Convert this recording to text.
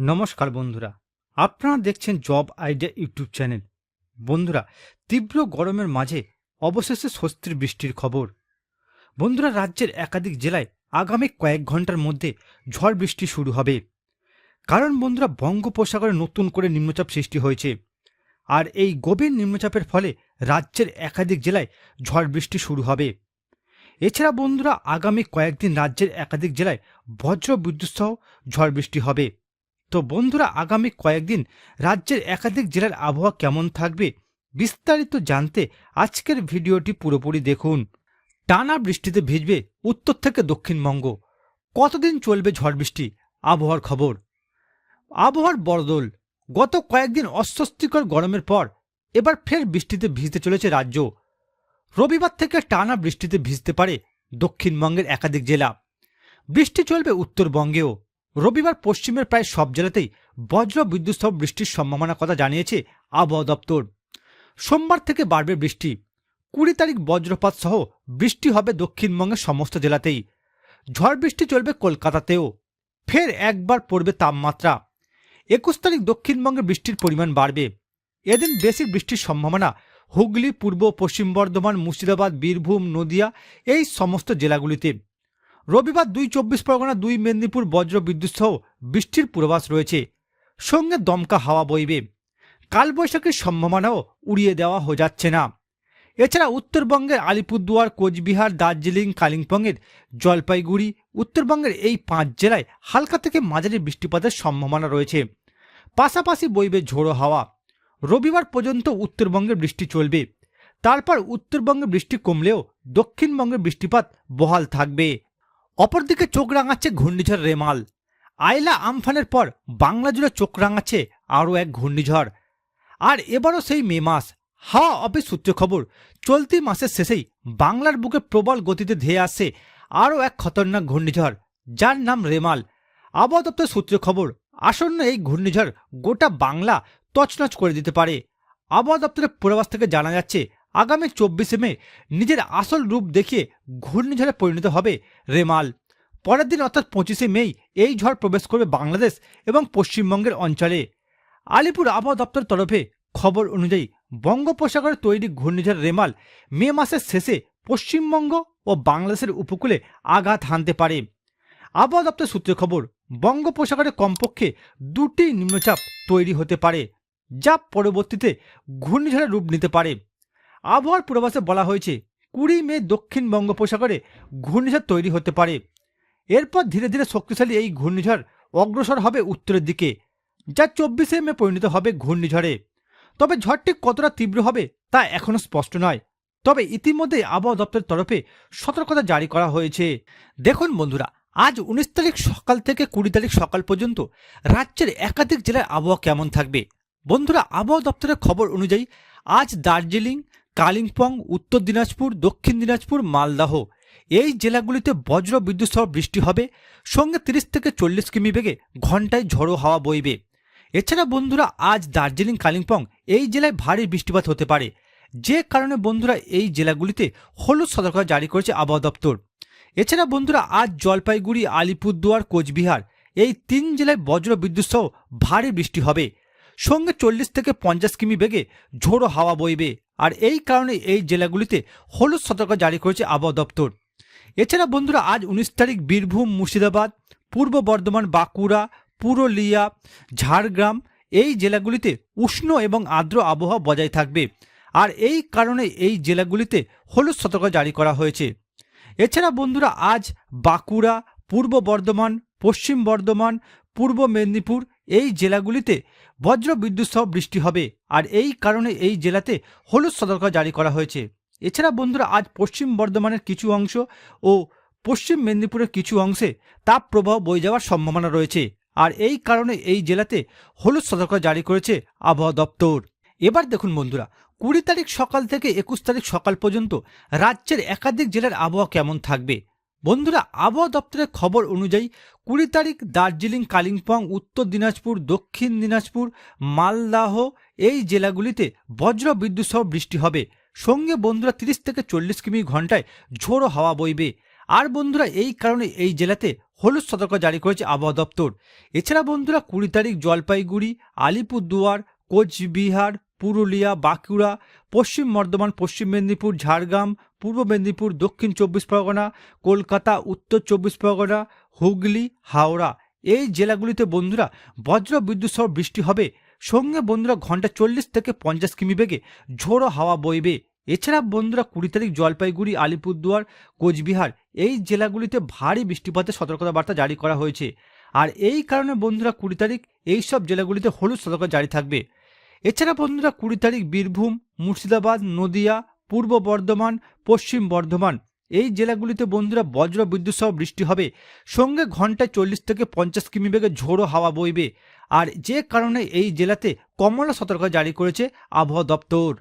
নমস্কার বন্ধুরা। আপনারা দেখছেন জব আইডিয়া ইউটিউব চ্যানেল। বন্ধুরা, তীব্র গরমের মাঝে অবশেষে স্বস্তির বৃষ্টির খবর। বন্ধুরা, রাজ্যের একাধিক জেলায় আগামী কয়েক ঘণ্টার মধ্যে ঝড় বৃষ্টি শুরু হবে। কারণ বন্ধুরা, বঙ্গোপসাগরে নতুন করে নিম্নচাপ সৃষ্টি হয়েছে। আর এই গভীর নিম্নচাপের ফলে রাজ্যের একাধিক জেলায় ঝড় বৃষ্টি শুরু হবে। এছাড়া বন্ধুরা, আগামী কয়েকদিন রাজ্যের একাধিক জেলায় বজ্র বিদ্যুৎ সহ ঝড় বৃষ্টি হবে। তো বন্ধুরা, আগামী কয়েকদিন রাজ্যের একাধিক জেলার আবহাওয়া কেমন থাকবে বিস্তারিত জানতে আজকের ভিডিওটি পুরোপুরি দেখুন। টানা বৃষ্টিতে ভিজবে উত্তর থেকে দক্ষিণবঙ্গ। কতদিন চলবে ঝড় বৃষ্টি? আবহাওয়ার খবর। আবহাওয়ার বদল গত কয়েকদিন অস্বস্তিকর গরমের পর এবার ফের বৃষ্টিতে ভিজতে চলেছে রাজ্য। রবিবার থেকে টানা বৃষ্টিতে ভিজতে পারে দক্ষিণবঙ্গের একাধিক জেলা। বৃষ্টি চলবে উত্তরবঙ্গেও। রবিবার পশ্চিমের প্রায় সব জেলাতেই বজ্র বিদ্যুৎ সহ বৃষ্টির সম্ভাবনার কথা জানিয়েছে আবহাওয়া দপ্তর। সোমবার থেকে বাড়বে বৃষ্টি। কুড়ি তারিখ বজ্রপাত সহ বৃষ্টি হবে দক্ষিণবঙ্গের সমস্ত জেলাতেই। ঝড় বৃষ্টি চলবে কলকাতাতেও। ফের একবার পড়বে তাপমাত্রা। একুশ তারিখ দক্ষিণবঙ্গে বৃষ্টির পরিমাণ বাড়বে। এদিন বেশি বৃষ্টির সম্ভাবনা হুগলি, পূর্ব, পশ্চিম বর্ধমান, মুর্শিদাবাদ, বীরভূম, নদিয়া এই সমস্ত জেলাগুলিতে। রবিবার দুই চব্বিশ পরগনা, দুই মেদিনীপুর বজ্র বিদ্যুৎ সহ বৃষ্টির পূর্বাভাস রয়েছে। সঙ্গে দমকা হাওয়া বইবে। কালবৈশাখীর সম্ভাবনাও উড়িয়ে দেওয়া হয়ে যাচ্ছে না। এছাড়া উত্তরবঙ্গের আলিপুরদুয়ার, কোচবিহার, দার্জিলিং, কালিম্পংয়ের জলপাইগুড়ি, উত্তরবঙ্গের এই পাঁচ জেলায় হালকা থেকে মাঝারি বৃষ্টিপাতের সম্ভাবনা রয়েছে। পাশাপাশি বইবে ঝোড়ো হাওয়া। রবিবার পর্যন্ত উত্তরবঙ্গে বৃষ্টি চলবে। তারপর উত্তরবঙ্গে বৃষ্টি কমলেও দক্ষিণবঙ্গে বৃষ্টিপাত বহাল থাকবে। অপরদিকে চোখ রাঙাচ্ছে ঘূর্ণিঝড় রেমাল। আয়লা আমফানের পর বাংলা জুড়ে চোখ রাঙাচ্ছে আরও এক ঘূর্ণিঝড়। আর এবারও সেই মে মাস। হাওয়া অফিস সূত্রে খবর, চলতি মাসের শেষেই বাংলার বুকে প্রবল গতিতে ধেয়ে আসছে আরও এক খতরনাক ঘূর্ণিঝড়, যার নাম রেমাল। আবহাওয়া দপ্তর সূত্রে খবর, আসন্ন এই ঘূর্ণিঝড় গোটা বাংলা তছনছ করে দিতে পারে। আবহাওয়া দপ্তরের পূর্বাভাস থেকে জানা যাচ্ছে আগামী চব্বিশে মে নিজের আসল রূপ দেখিয়ে ঘূর্ণিঝড়ে পরিণত হবে রেমাল। পরের দিন অর্থাৎ পঁচিশে মেই এই ঝড় প্রবেশ করবে বাংলাদেশ এবং পশ্চিমবঙ্গের অঞ্চলে। আলিপুর আবহাওয়া দপ্তরের তরফে খবর অনুযায়ী বঙ্গোপসাগরে তৈরি ঘূর্ণিঝড় রেমাল মে মাসের শেষে পশ্চিমবঙ্গ ও বাংলাদেশের উপকূলে আঘাত হানতে পারে। আবহাওয়া দপ্তর সূত্রে খবর, বঙ্গোপসাগরে কমপক্ষে দুটি নিম্নচাপ তৈরি হতে পারে, যা পরবর্তীতে ঘূর্ণিঝড়ের রূপ নিতে পারে। আবহাওয়ার পূর্বাভাসে বলা হয়েছে, কুড়ি মে দক্ষিণ বঙ্গোপসাগরে ঘূর্ণিঝড় তৈরি হতে পারে। এরপর ধীরে ধীরে শক্তিশালী এই ঘূর্ণিঝড় অগ্রসর হবে উত্তরের দিকে, যা চব্বিশে মে পরিণত হবে ঘূর্ণিঝড়ে। তবে ঝড়টি কতটা তীব্র হবে তা এখনও স্পষ্ট নয়। তবে ইতিমধ্যে আবহাওয়া দপ্তরের তরফে সতর্কতা জারি করা হয়েছে। দেখুন বন্ধুরা, আজ উনিশ তারিখ সকাল থেকে কুড়ি তারিখ সকাল পর্যন্ত রাজ্যের একাধিক জেলার আবহাওয়া কেমন থাকবে? বন্ধুরা, আবহাওয়া দপ্তরের খবর অনুযায়ী আজ দার্জিলিং কালিম্পং, উত্তর দিনাজপুর, দক্ষিণ দিনাজপুর, মালদাহ। এই জেলাগুলিতে বজ্র বিদ্যুৎ সহ বৃষ্টি হবে। সঙ্গে তিরিশ থেকে চল্লিশ কিমি বেগে ঘন্টায় ঝড়ো হাওয়া বইবে। এছাড়া বন্ধুরা, আজ দার্জিলিং, কালিম্পং এই জেলায় ভারী বৃষ্টিপাত হতে পারে। যে কারণে বন্ধুরা, এই জেলাগুলিতে হলুদ সতর্কতা জারি করেছে আবহাওয়া দপ্তর। এছাড়া বন্ধুরা, আজ জলপাইগুড়ি, আলিপুরদুয়ার, কোচবিহার এই তিন জেলায় বজ্র বিদ্যুৎ সহ ভারী বৃষ্টি হবে। সঙ্গে চল্লিশ থেকে পঞ্চাশ কিমি বেগে ঝোড়ো হাওয়া বইবে। আর এই কারণে এই জেলাগুলিতে হলুদ সতর্ক জারি করেছে আবহাওয়া দপ্তর। এছাড়া বন্ধুরা, আজ উনিশ তারিখ বীরভূম, মুর্শিদাবাদ, পূর্ব বর্ধমান, বাঁকুড়া, পুরুলিয়া, ঝাড়গ্রাম এই জেলাগুলিতে উষ্ণ এবং আর্দ্র আবহাওয়া বজায় থাকবে। আর এই কারণে এই জেলাগুলিতে হলুদ সতর্ক জারি করা হয়েছে। এছাড়া বন্ধুরা, আজ বাঁকুড়া, পূর্ব বর্ধমান, পশ্চিম বর্ধমান, পূর্ব মেদিনীপুর এই জেলাগুলিতে বজ্র বিদ্যুৎ সহ বৃষ্টি হবে। আর এই কারণে এই জেলাতে হলুদ সতর্কতা জারি করা হয়েছে। এছাড়া বন্ধুরা, আজ পশ্চিম বর্ধমানের কিছু অংশ ও পশ্চিম মেদিনীপুরের কিছু অংশে তাপ প্রবাহ বয়ে যাওয়ার সম্ভাবনা রয়েছে। আর এই কারণে এই জেলাতে হলুদ সতর্কতা জারি করেছে আবহাওয়া দপ্তর। এবার দেখুন বন্ধুরা, কুড়ি তারিখ সকাল থেকে একুশ তারিখ সকাল পর্যন্ত রাজ্যের একাধিক জেলার আবহাওয়া কেমন থাকবে? বন্ধুরা, আবহাওয়া দপ্তরের খবর অনুযায়ী কুড়ি তারিখ দার্জিলিং, কালিম্পং, উত্তর দিনাজপুর, দক্ষিণ দিনাজপুর, মালদাহ এই জেলাগুলিতে বজ্র বিদ্যুৎ সহ বৃষ্টি হবে। সঙ্গে বন্ধুরা তিরিশ থেকে চল্লিশ কিমি ঘন্টায় ঝোড়ো হাওয়া বইবে। আর বন্ধুরা, এই কারণে এই জেলাতে হলুদ সতর্ক জারি করেছে আবহাওয়া দপ্তর। এছাড়া বন্ধুরা, কুড়ি তারিখ জলপাইগুড়ি, আলিপুরদুয়ার, কোচবিহার পুরুলিয়া, বাঁকুড়া, পশ্চিম বর্ধমান, পশ্চিম মেদিনীপুর, ঝাড়গ্রাম, পূর্ব মেদিনীপুর, দক্ষিণ চব্বিশ পরগনা, কলকাতা, উত্তর চব্বিশ পরগনা, হুগলি, হাওড়া। এই জেলাগুলিতে বন্ধুরা বজ্র বিদ্যুৎ সহ বৃষ্টি হবে। সঙ্গে বন্ধুরা ঘণ্টা চল্লিশ থেকে পঞ্চাশ কিমি বেগে ঝোড়ো হাওয়া বইবে। এছাড়া বন্ধুরা কুড়ি তারিখ জলপাইগুড়ি, আলিপুরদুয়ার, কোচবিহার এই জেলাগুলিতে ভারী বৃষ্টিপাতের সতর্কতা বার্তা জারি করা হয়েছে। আর এই কারণে বন্ধুরা কুড়ি তারিখ এই সব জেলাগুলিতে হলুদ সতর্কতা জারি থাকবে। এছাড়া বন্ধুরা কুড়ি তারিখ বীরভূম, মুর্শিদাবাদ, নদিয়া, পূর্ব বর্ধমান, পশ্চিম বর্ধমান, এই জেলাগুলিতে বন্ধুরা বজ্র বিদ্যুৎ সহ বৃষ্টি হবে। সঙ্গে ঘন্টায় চল্লিশ থেকে পঞ্চাশ কিমি বেগে ঝোড়ো হাওয়া বইবে। আর যে কারণে এই জেলাতে কমলা সতর্কতা জারি করেছে আবহাওয়া দপ্তর।